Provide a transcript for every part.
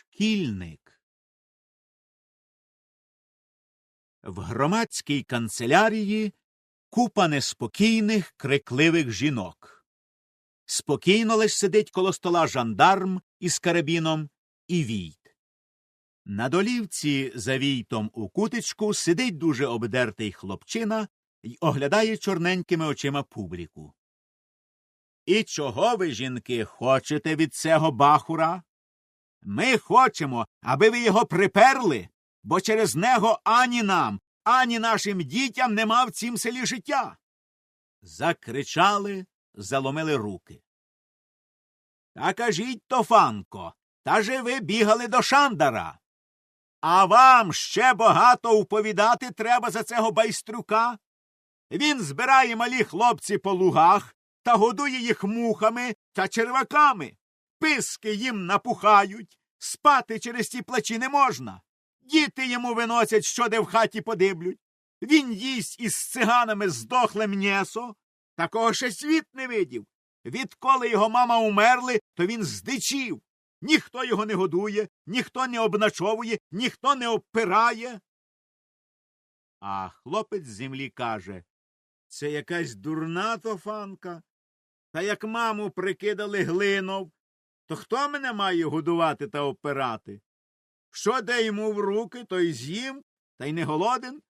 Шкільник. В громадській канцелярії купа неспокійних, крикливих жінок. Спокійно лиш сидить коло стола жандарм із карабіном і війт. На долівці за війтом у кутичку сидить дуже обдертий хлопчина й оглядає чорненькими очима публіку. І чого ви, жінки, хочете від цього бахура? Ми хочемо, аби ви його приперли, бо через нього ані нам, ані нашим дітям нема в цім селі життя. Закричали, заломили руки. Та кажіть то, Фанко, та же ви бігали до Шандара. А вам ще багато уповідати треба за цього байстрюка. Він збирає малі хлопці по лугах та годує їх мухами та черваками. Писки їм напухають, спати через ті плачі не можна. Діти йому виносять, що де в хаті подиблють. Він їсть із циганами здохле м'єсо. Такого ще світ не видів. Відколи його мама умерли, то він здичів. Ніхто його не годує, ніхто не обначовує, ніхто не обпирає. А хлопець з землі каже Це якась дурна тофанка. Та як маму прикидали глинов, то хто мене має годувати та обпирати? Що де йому в руки, то й з'їм, та й не голоден.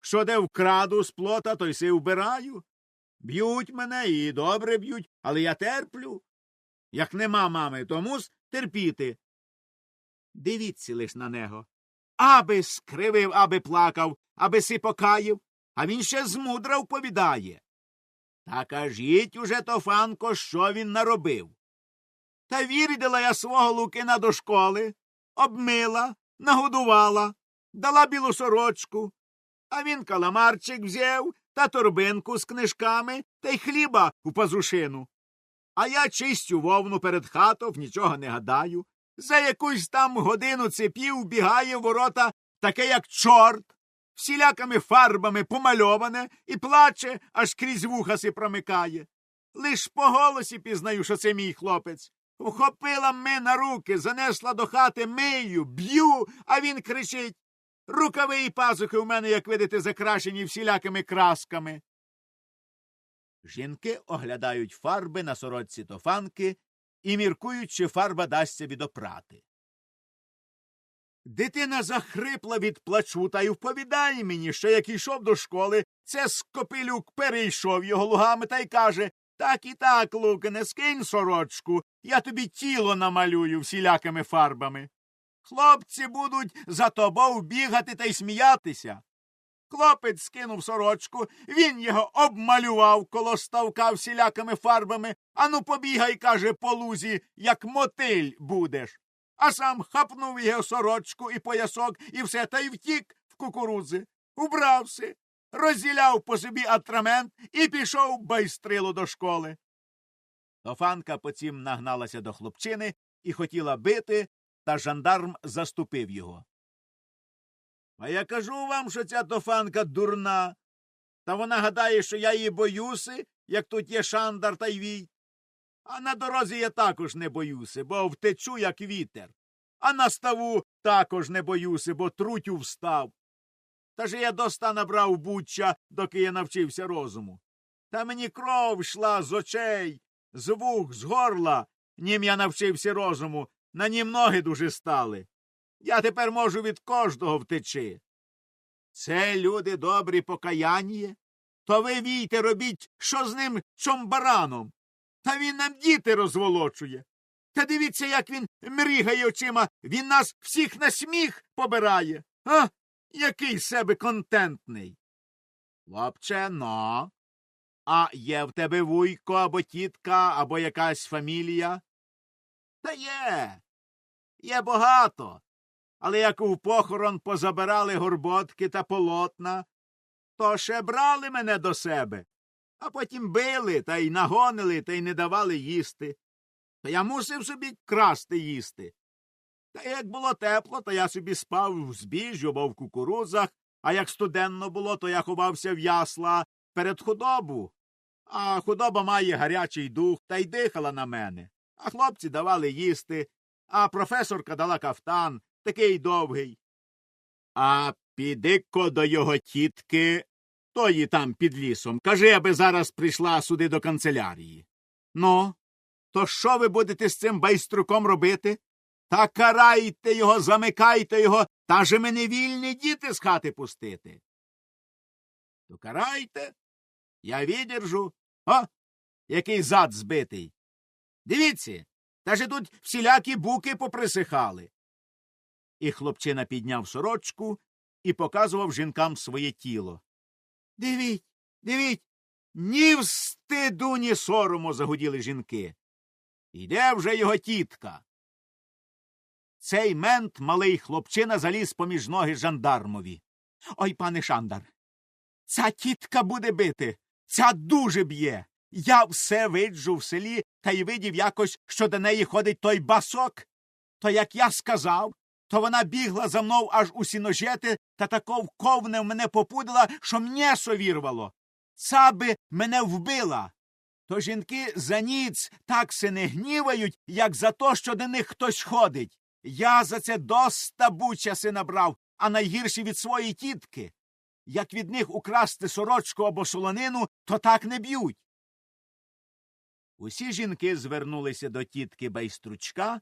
Що де вкраду з плота, то й си вбираю. Б'ють мене і добре б'ють, але я терплю. Як нема мами, то мус терпіти. Дивіться лиш на него. Аби скривив, аби плакав, аби си покаїв, а він ще змудра вповідає. Та кажіть уже, Тофанко, що він наробив. Та вірдила я свого Лукина до школи, обмила, нагодувала, дала білу сорочку, а він каламарчик взяв та торбинку з книжками та й хліба у пазушину. А я чистю вовну перед хатов, нічого не гадаю. За якусь там годину цепів бігає в ворота таке, як чорт, всілякими фарбами помальоване і плаче, аж крізь вуха си промикає. Лиш по голосі пізнаю, що це мій хлопець. Вхопила ми на руки, занесла до хати мию, б'ю, а він кричить Рукави і пазухи в мене, як видите, закрашені всілякими красками. Жінки оглядають фарби на сорочці тофанки і міркують, чи фарба дасться відопрати. Дитина захрипла від плачу та й вповідає мені, що як йшов до школи, це скопилюк перейшов його лугами та й каже Так і так, Лукине, скинь сорочку, я тобі тіло намалюю всілякими фарбами. Хлопці будуть за тобою бігати та й сміятися. Хлопець скинув сорочку, він його обмалював коло ставка всілякими фарбами. Ану, побігай, каже, по лузі, як мотиль будеш. А сам хапнув його сорочку і поясок, і все та й втік в кукурузи. Убрався, розділяв по собі атрамент і пішов байстрило до школи. Тофанка потім нагналася до хлопчини і хотіла бити, та жандарм заступив його. А я кажу вам, що ця тофанка дурна. Та вона гадає, що я її боюся, як тут є шандар та й вій. А на дорозі я також не боюся, бо втечу, як вітер. А на ставу також не боюся, бо трутю встав. Та ж я доста набрав буччя, доки я навчився розуму. Та мені кров йшла з очей, з вух, з горла, нім я навчився розуму, на нім ноги дуже стали. Я тепер можу від кожного втечи. Це люди добрі покаяння. То ви війте, робіть, що з ним чомбараном. Та він нам діти розволочує. Та дивіться, як він мрігає очима, він нас всіх на сміх побирає. А? Який себе контентний. Хлопче, но. А є в тебе вуйко або тітка, або якась фамілія? Та є. Є багато. Але як у похорон позабирали горботки та полотна, то ще брали мене до себе, а потім били та й нагонили та й не давали їсти. Та я мусив собі красти їсти. Та як було тепло, то я собі спав в збіжжю або в кукурузах, а як студенно було, то я ховався в ясла перед худобу. А худоба має гарячий дух та й дихала на мене. А хлопці давали їсти, а професорка дала кафтан, такий довгий. А піди-ко до його тітки, тої там під лісом. Кажи, аби зараз прийшла сюди до канцелярії. Ну, то що ви будете з цим байструком робити? Та карайте його, замикайте його, та же мене вільні діти з хати пустити. То карайте, я відержу. О, який зад збитий. Дивіться, та же тут всілякі буки поприсихали. І хлопчина підняв сорочку і показував жінкам своє тіло. Дивіть, дивіть, ні встиду, ні сорому, загуділи жінки. Іде вже його тітка. Цей мент малий хлопчина заліз поміж ноги жандармові. Ой, пане Шандар, ця тітка буде бити, ця дуже б'є. Я все виджу в селі та й видів якось, що до неї ходить той басок. То як я сказав, то вона бігла за мною аж у сіножети та тако в мене попудила, що м'єсо вірвало. Ця би мене вбила. То жінки за ніц так се не гнівають, як за то, що до них хтось ходить. Я за це доста бучаси набрав, а найгірше від своєї тітки. Як від них украсти сорочку або солонину, то так не б'ють. Усі жінки звернулися до тітки байстручка,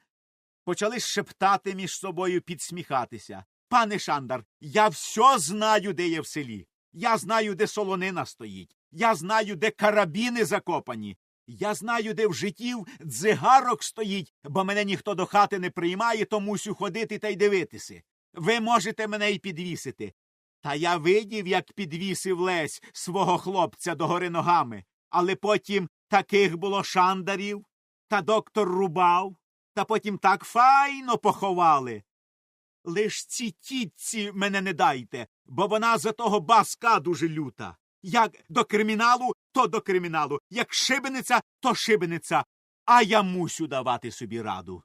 почали шептати між собою підсміхатися. Пане Шандар, я все знаю, де є в селі. Я знаю, де солонина стоїть. Я знаю, де карабіни закопані. Я знаю, де в життів дзигарок стоїть, бо мене ніхто до хати не приймає, то мусю ходити та й дивитися. Ви можете мене й підвісити. Та я видів, як підвісив лесь свого хлопця догори ногами, але потім таких було шандарів, та доктор рубав, та потім так файно поховали. Лиш ці тітці мене не дайте, бо вона за того баска дуже люта. Як до криміналу, то до криміналу, як шибениця, то шибениця, а я мусю давати собі раду.